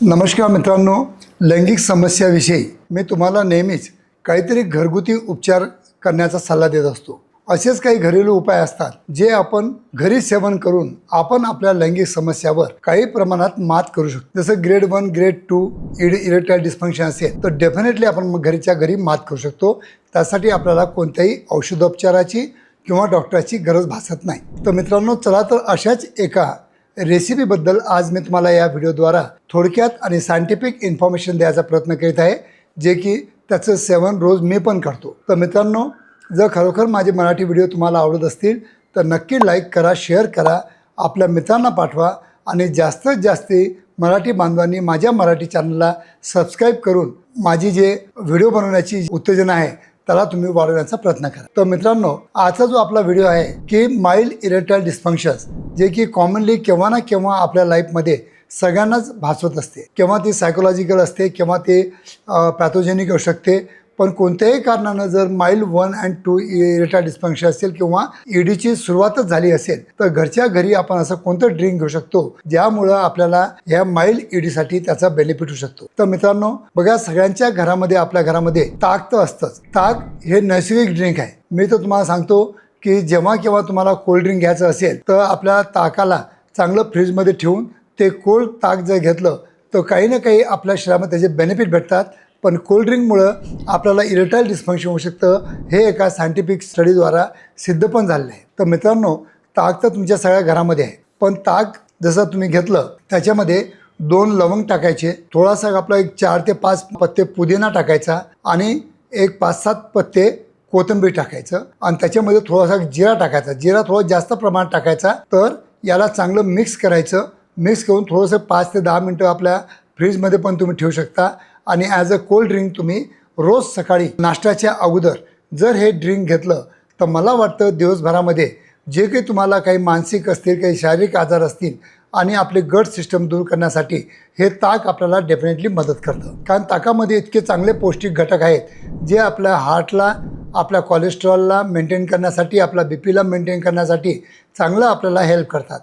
नमस्कार मित्रांनो लैंगिक समस्याविषयी मी तुम्हाला नेहमीच काहीतरी घरगुती उपचार करण्याचा सल्ला देत असतो. असेच काही घरेलू उपाय असतात जे आपण घरी सेवन करून आपण आपल्या लैंगिक समस्यावर काही प्रमाणात मात करू शकतो. जसं grade one grade two ED erectile dysfunction असेल तर डेफिनेटली आपण मग घरीच्या घरी मात करू शकतो. त्यासाठी आपल्याला कोणत्याही औषधोपचाराची किंवा डॉक्टराची गरज भासत नाही. तर मित्रांनो चला तर अशाच एका रेसिपीबद्दल आज मी तुम्हाला या व्हिडिओद्वारा थोडक्यात आणि सायंटिफिक इन्फॉर्मेशन द्यायचा प्रयत्न करीत आहे जे की त्याचं सेवन रोज मी पण करतो. तर मित्रांनो जर खरोखर माझे मराठी व्हिडिओ तुम्हाला आवडत असतील तर नक्की लाईक करा शेअर करा आपल्या मित्रांना पाठवा आणि जास्तीत जास्त मराठी बांधवांनी माझ्या मराठी चॅनलला सबस्क्राईब करून माझी जे व्हिडिओ बनवण्याची उत्तेजना आहे त्याला तुम्ही वाढवण्याचा प्रयत्न करा. तर मित्रांनो आजचा जो आपला व्हिडिओ आहे की माइल्ड इरेक्टाईल डिस्फंक्शन जे की कॉमनली केव्हा ना केव्हा आपल्या लाईफमध्ये सगळ्यांनाच भासवत असते. केव्हा ती सायकोलॉजिकल असते केव्हा ते पॅथोजेनिक असू शकते पण कोणत्याही कारणानं जर mild one and two erectile dysfunction असेल किंवा ईडीची सुरुवातच झाली असेल तर घरच्या घरी आपण असं कोणतं ड्रिंक घेऊ शकतो? ज्यामुळं आपल्याला ह्या माइल्ड ईडीसाठी त्याचा बेनिफिट होऊ शकतो. तर मित्रांनो बघा सगळ्यांच्या घरामध्ये आपल्या घरामध्ये ताक तर असतंच. ताक हे नैसर्गिक ड्रिंक आहे. मी तर तुम्हाला सांगतो की जेव्हा केव्हा तुम्हाला कोल्ड ड्रिंक घ्यायचं असेल तर आपल्या ताकाला चांगलं फ्रीजमध्ये ठेवून ते कोल्ड ताक जर घेतलं तर काही ना काही आपल्या शरीरामध्ये त्याचे बेनिफिट भेटतात. पण कोल्ड्रिंकमुळं आपल्याला इरेटाईल डिस्फंक्शन होऊ शकतं. हे एका सायंटिफिक स्टडीद्वारा सिद्ध पण झालेलं आहे. तर मित्रांनो ताक तर तुमच्या सगळ्या घरामध्ये आहे. पण ताक जसं तुम्ही घेतलं त्याच्यामध्ये दोन लवंग टाकायचे थोडासा आपला एक चार ते पाच पत्ते पुदिना टाकायचा आणि एक पाच सात पत्ते कोथिंबीर टाकायचं. आणि त्याच्यामध्ये थोडासा जिरा टाकायचा. जिरा थोडा जास्त प्रमाणात टाकायचा. तर याला चांगलं मिक्स करायचं. मिक्स करून थोडंसं पाच ते दहा मिनटं आपल्या फ्रीजमध्ये पण तुम्ही ठेवू शकता. आणि ॲज अ कोल्ड ड्रिंक तुम्ही रोज सकाळी नाश्त्याच्या अगोदर जर हे ड्रिंक घेतलं तर मला वाटतं दिवसभरामध्ये जे काही तुम्हाला काही मानसिक असतील काही शारीरिक आजार असतील आणि आपले गट सिस्टम दूर करण्यासाठी हे ताक आपल्याला डेफिनेटली मदत करतं. कारण ताकामध्ये इतके चांगले पौष्टिक घटक आहेत जे आपल्या हार्टला आपल्या कोलेस्ट्रॉलला मेंटेन करण्यासाठी आपल्या बी पीला मेंटेन करण्यासाठी चांगलं आपल्याला हेल्प करतात.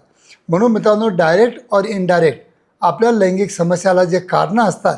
म्हणून मित्रांनो डायरेक्ट और इनडायरेक्ट आपल्या लैंगिक समस्याला जे कारणं असतात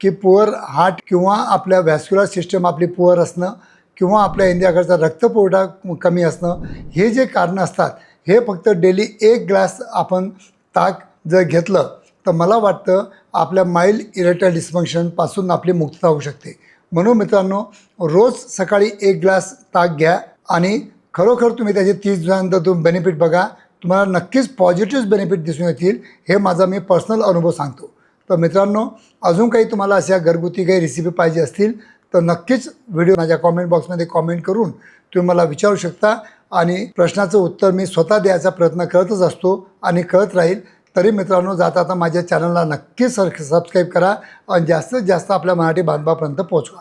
की पुअर हार्ट किंवा आपल्या व्हॅस्क्युलर सिस्टम आपली पुअर असणं किंवा आपल्या इंडियाकडचा रक्तपुरवठा कमी असणं हे जे कारणं असतात हे फक्त डेली एक ग्लास आपण ताक जर घेतलं तर मला वाटतं आपल्या माइल्ड इरेटाईल डिस्फंक्शनपासून आपली मुक्तता होऊ शकते. म्हणून मित्रांनो रोज सकाळी एक ग्लास ताक घ्या आणि खरोखर तुम्ही त्याचे तीस दिवसानंतर तुम्ही बेनिफिट बघा. तुम्हाला नक्कीच पॉझिटिव्ह बेनिफिट दिसून येतील हे माझा मी पर्सनल अनुभव सांगतो. तर मित्रांनो अजून काही तुम्हाला अशा घरगुती काही रेसिपी पाहिजे असतील तर नक्कीच व्हिडिओ माझ्या कॉमेंट बॉक्समध्ये कॉमेंट करून तुम्ही मला विचारू शकता. आणि प्रश्नाचं उत्तर मी स्वतः द्यायचा प्रयत्न करतच असतो आणि करत राहील. तरी मित्रांनो जाता आता माझ्या चॅनलला नक्कीच सर सबस्क्राईब करा आणि जास्तीत जास्त आपल्या मराठी बांधवापर्यंत पोहोचवा.